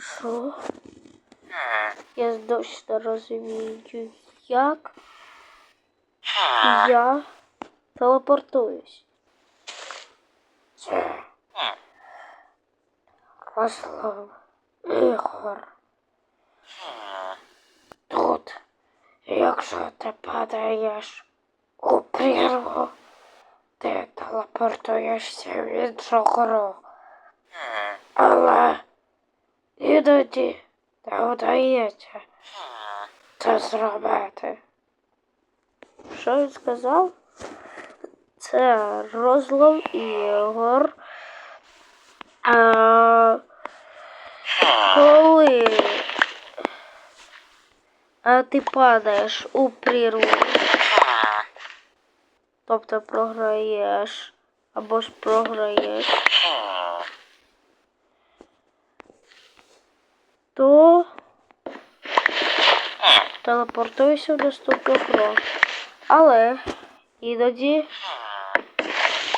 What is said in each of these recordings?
Що? Я не розумію, як я телепортуюсь. Розлом ігор. Тут, якщо ти падаєш у прірву, ти телепортуєшся в іншу гру. Але іноді не вдається це зробити. Що він сказав? Це розлом ігор. А, коли а ти падаєш у прірву, тобто програєш або ж програєш, то телепортуйся в наступну гру. Але іноді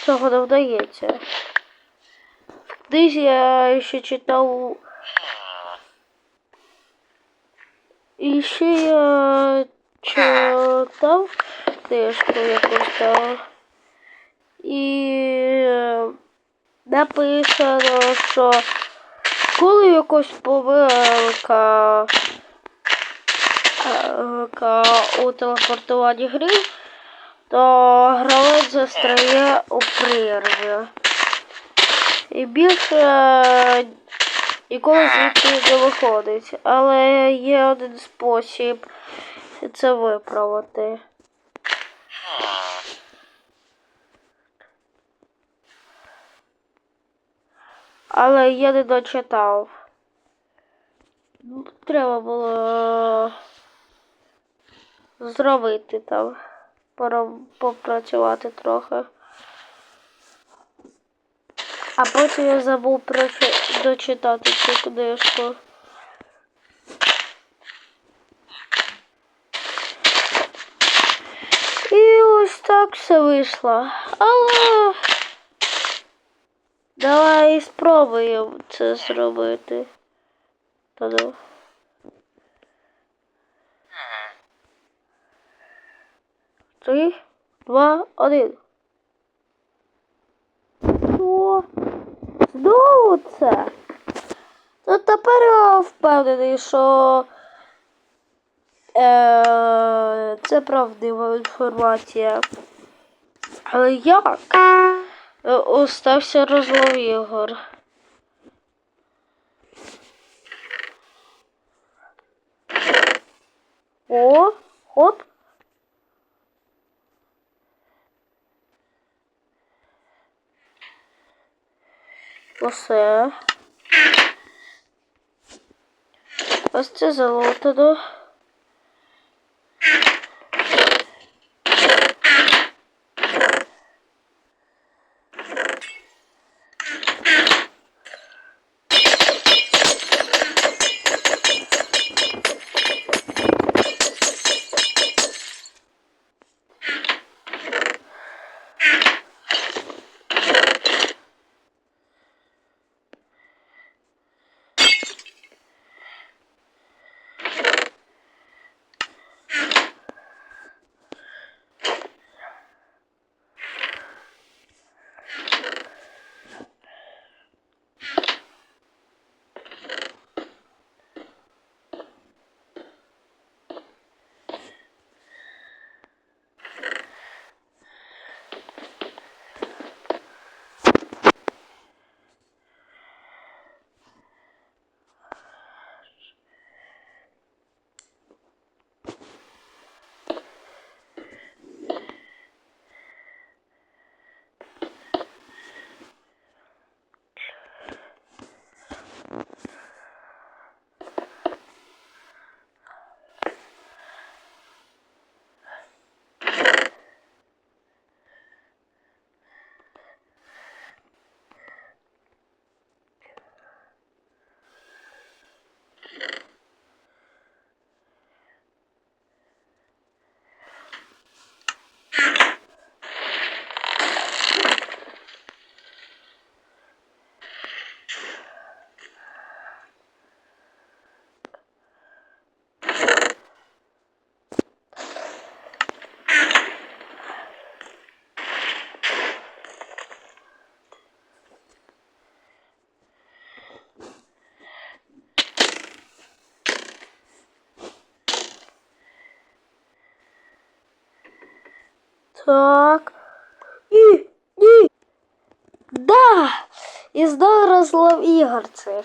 цього не вдається. Книзі я ще читав. І ще я читав книжку якусь там. І е, написано, що коли якось помилка е, у телепортуванні гри, то гравець застряє у прірві. І більше е, ніколи звідти не виходить. Але є один спосіб це виправити. Але я не дочитав. Треба було зробити там, попрацювати трохи. А потім я забув прочи- дочитати цю книжку. І ось так все вийшло. Але давай спробуємо це зробити. Та ну. Три, два, один. Що? Знову це? Ну тепер я впевнений, що е, це правдива інформація. Але як? Е, Остався розлов ігор. О, хоп. Усе. Ось це залутано. Так. Ні, ні. Да! І зараз лав ігор цих.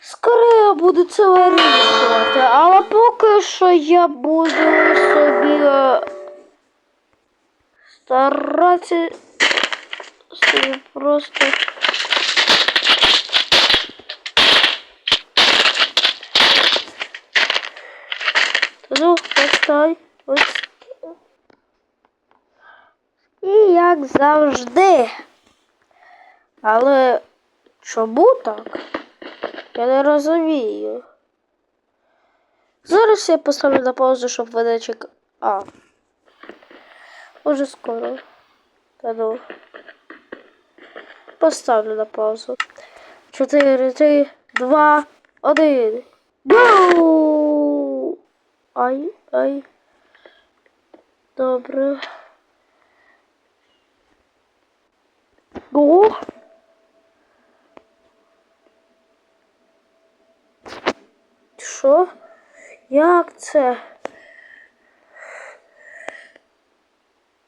Скоро я буду це вирішувати, але поки що я буду собі е, старатися собі просто. Ну, постай. Ось. І як завжди. Але чому так? Я не розумію. Зараз я поставлю на паузу, щоб вони чек... А. Уже скоро. Та ну. Поставлю на паузу. Чотири, три, два, один. Гоу! Ай, ай. Добре. Го. Що? Як це?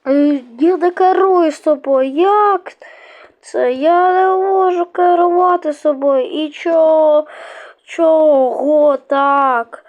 Е, Я не керую собою. Як це? Я не можу керувати собою. І чого? Чого так?